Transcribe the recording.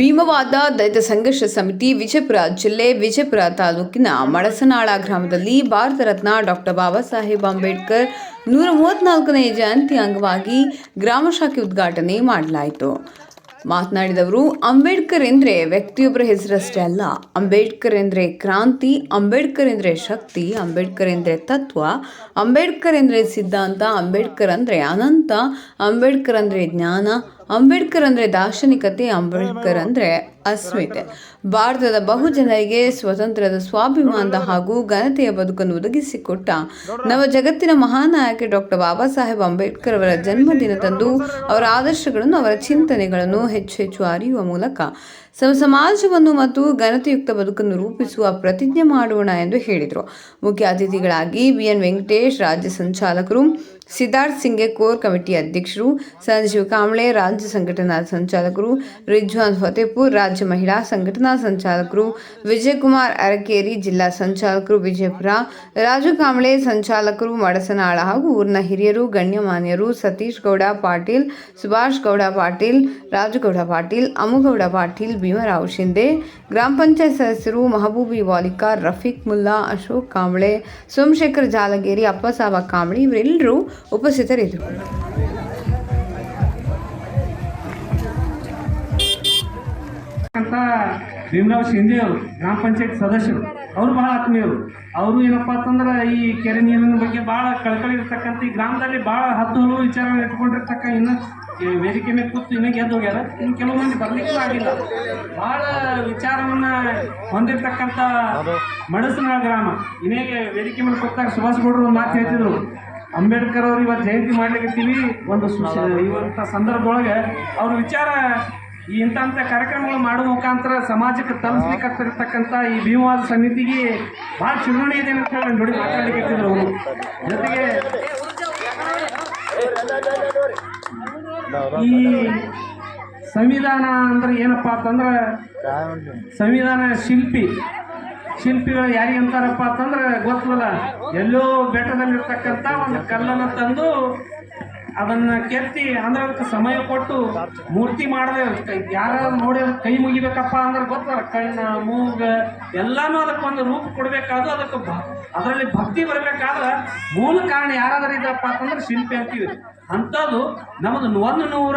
ಭೀಮವಾದ ದಲಿತ ಸಂಘರ್ಷ ಸಮಿತಿ ವಿಜಯಪುರ ಜಿಲ್ಲೆ ವಿಜಯಪುರ ತಾಲೂಕಿನ ಮಡಸನಾಳ ಗ್ರಾಮದಲ್ಲಿ ಭಾರತ ರತ್ನ ಡಾಕ್ಟರ್ ಬಾಬಾ ಸಾಹೇಬ್ ಅಂಬೇಡ್ಕರ್ ನೂರ ಮೂವತ್ತ್ನಾಲ್ಕನೇ ಜಯಂತಿ ಅಂಗವಾಗಿ ಗ್ರಾಮ ಶಾಖೆ ಉದ್ಘಾಟನೆ ಮಾಡಲಾಯಿತು. ಮಾತನಾಡಿದವರು, ಅಂಬೇಡ್ಕರ್ ಎಂದರೆ ವ್ಯಕ್ತಿಯೊಬ್ಬರ ಹೆಸರಷ್ಟೇ ಅಲ್ಲ. ಅಂಬೇಡ್ಕರ್ ಎಂದರೆ ಕ್ರಾಂತಿ, ಅಂಬೇಡ್ಕರ್ ಎಂದರೆ ಶಕ್ತಿ, ಅಂಬೇಡ್ಕರ್ ಎಂದರೆ ತತ್ವ, ಅಂಬೇಡ್ಕರ್ ಎಂದರೆ ಸಿದ್ಧಾಂತ, ಅಂಬೇಡ್ಕರ್ ಅಂದರೆ ಅನಂತ, ಅಂಬೇಡ್ಕರ್ ಅಂದರೆ ಜ್ಞಾನ ಅಂಬೇಡ್ಕರ್ ಅಂದರೆ ದಾರ್ಶನಿಕತೆ, ಅಂಬೇಡ್ಕರ್ ಅಂದರೆ ಅಸ್ಮಿತೆ. ಭಾರತದ ಬಹುಜನರಿಗೆ ಸ್ವತಂತ್ರದ ಸ್ವಾಭಿಮಾನದ ಹಾಗೂ ಘನತೆಯ ಬದುಕನ್ನು ಒದಗಿಸಿಕೊಟ್ಟ ನವ ಜಗತ್ತಿನ ಮಹಾನಾಯಕ ಡಾಕ್ಟರ್ ಬಾಬಾ ಸಾಹೇಬ್ ಅಂಬೇಡ್ಕರ್ ಅವರ ಜನ್ಮದಿನದಂದು ಅವರ ಆದರ್ಶಗಳನ್ನು, ಅವರ ಚಿಂತನೆಗಳನ್ನು ಹೆಚ್ಚು ಹೆಚ್ಚು ಅರಿಯುವ ಮೂಲಕ ಸಮ ಸಮಾಜವನ್ನು ಮತ್ತು ಘನತೆಯುಕ್ತ ಬದುಕನ್ನು ರೂಪಿಸುವ ಪ್ರತಿಜ್ಞೆ ಮಾಡೋಣ ಎಂದು ಹೇಳಿದರು. ಮುಖ್ಯ ಅತಿಥಿಗಳಾಗಿ ಬಿಎನ್ ವೆಂಕಟೇಶ್, ರಾಜ್ಯ ಸಂಚಾಲಕರು ಸಿದ್ಧಾರ್ಥ್ ಸಿಂಗೆ ಕೋರ್ ಕಮಿಟಿ ಅಧ್ಯಕ್ಷರು ಸಂಜೀವ್ ಕಾಂಬ್ಳೆ, ರಾಜ್ಯ ಸಂಘಟನಾ ಸಂಚಾಲಕರು ರಿಜ್ವಾನ್ ಫತೇಪುರ್, ರಾಜ್ಯ ಮಹಿಳಾ ಸಂಘಟನಾ ಸಂಚಾಲಕರು ವಿಜಯಕುಮಾರ್ ಅರಕೇರಿ, ಜಿಲ್ಲಾ ಸಂಚಾಲಕರು ವಿಜಯಪುರ, ರಾಜು ಕಾಂಬ್ಳೆ ಸಂಚಾಲಕರು ಮಡಸನಾಳ ಹಾಗೂ ಊರಿನ ಹಿರಿಯರು, ಗಣ್ಯಮಾನ್ಯರು ಸತೀಶ್ ಗೌಡ ಪಾಟೀಲ್, ಸುಭಾಷ್ ಗೌಡ ಪಾಟೀಲ್ ರಾಜುಗೌಡ ಪಾಟೀಲ್ ಅಮುಗೌಡ ಪಾಟೀಲ್, ಭೀಮರಾವ್ ಶಿಂದೆ ಗ್ರಾಮ ಪಂಚಾಯತ್ ಸದಸ್ಯರು ಮಹಬೂಬಿ ವಾಲಿಕಾರ್ ರಫೀಕ್ ಮುಲ್ಲಾ, ಅಶೋಕ್ ಕಾಂಬ್ಳೆ, ಸೋಮಶೇಖರ್ ಜಾಲಗೇರಿ, ಅಪ್ಪಸಾಬ ಕಾಂಬ್ಳೆ, ಇವರೆಲ್ಲರೂ ಉಪಸ್ಥಿತರಿದ್ದರು. ಅಂತ ಭೀಮರಾವ್ ಶಿಂದೆ ಅವರು, ಗ್ರಾಮ ಪಂಚಾಯತ್ ಸದಸ್ಯರು, ಅವರು ಬಹಳ ಆತ್ಮೀಯರು. ಅವರು ಏನಪ್ಪ ಅಂತಂದ್ರೆ ಈ ಕೆರೆ ನೀರಿನ ಬಗ್ಗೆ ಭಾಳ ಕಳ್ಕಳಿ ಇರ್ತಕ್ಕಂಥ ಈ ಗ್ರಾಮದಲ್ಲಿ ಭಾಳ ಹತ್ತು ಹಲವು ವಿಚಾರ ಇಟ್ಕೊಂಡಿರ್ತಕ್ಕ ಇನ್ನು ವೇದಿಕೆ ಮೇಲೆ ಕೂತು ಇನ್ನೂ ಗೆದ್ದು ಹೋಗ್ಯಾರ. ಇನ್ನು ಕೆಲವು ಮಂದಿ ಬರ್ಲಿಕ್ಕೂ ಆಗಿಲ್ಲ. ಭಾಳ ವಿಚಾರವನ್ನ ಹೊಂದಿರ್ತಕ್ಕಂಥ ಮಡಸನ ಗ್ರಾಮ. ಇನ್ನೇಗೆ ವೇದಿಕೆ ಮೇಲೆ ಕೂತಾಗ ಸುಭಾಷ್ ಗೌಡರು ಮಾತು ಹೇಳ್ತಿದ್ರು. ಅಂಬೇಡ್ಕರ್ ಅವರು ಇವತ್ತು ಜಯಂತಿ ಮಾಡ್ಲಿಕ್ಕೆ ಒಂದು ಇವಂಥ ಇವತ್ತ ಸಂದರ್ಭದೊಳಗೆ ಅವ್ರ ವಿಚಾರ ಈ ಇಂಥ ಕಾರ್ಯಕ್ರಮಗಳು ಮಾಡುವ ಮುಖಾಂತರ ಸಮಾಜಕ್ಕೆ ತಲುಪಿಸಬೇಕಾಗ್ತಿರ್ತಕ್ಕಂಥ ಈ ಭೀಮವಾದ ಸಮಿತಿಗೆ ಭಾಳ ಚುನಾವಣೆ ಇದೆ ಅಂತ ಹೇಳಿ ನೋಡಿ ಮಾತಾಡ್ಲಿಕ್ಕೆ ಅವರು. ಜೊತೆಗೆ ಈ ಸಂವಿಧಾನ ಅಂದ್ರೆ ಏನಪ್ಪಾ ಅಂತಂದ್ರೆ ಸಂವಿಧಾನ ಶಿಲ್ಪಿ ಶಿಲ್ಪಿಗಳು ಯಾರಿಗೆ ಅಂತಾರಪ್ಪ ಅಂತಂದ್ರೆ ಗೊತ್ತಲ್ಲ. ಎಲ್ಲೋ ಬೆಟ್ಟದಲ್ಲಿರ್ತಕ್ಕಂಥ ಒಂದು ಕಲ್ಲನ್ನು ತಂದು ಅದನ್ನ ಕೆತ್ತಿ ಅಂದ್ರೆ ಅದಕ್ಕೆ ಸಮಯ ಕೊಟ್ಟು ಮೂರ್ತಿ ಮಾಡದೆ ಯಾರು ನೋಡಿ ಕೈ ಮುಗಿಬೇಕಪ್ಪ ಅಂದ್ರೆ ಗೊತ್ತಲ್ಲ, ಕಣ್ಣ, ಮೂಗ ಎಲ್ಲಾನು ಅದಕ್ಕೆ ಒಂದು ರೂಪ ಕೊಡಬೇಕಾದ್ರು ಅದಕ್ಕೆ ಅದರಲ್ಲಿ ಭಕ್ತಿ ಬರಬೇಕಾದ್ರೆ ಮೂಲ ಕಾರಣ ಯಾರಾದ್ರೂ ಇದ್ದಪ್ಪ ಅಂತಂದ್ರೆ ಶಿಲ್ಪಿ ಅಂತೀವಿ. ಅಂಥದ್ದು ನಮ್ಮದು ಒಂದು ನೂರ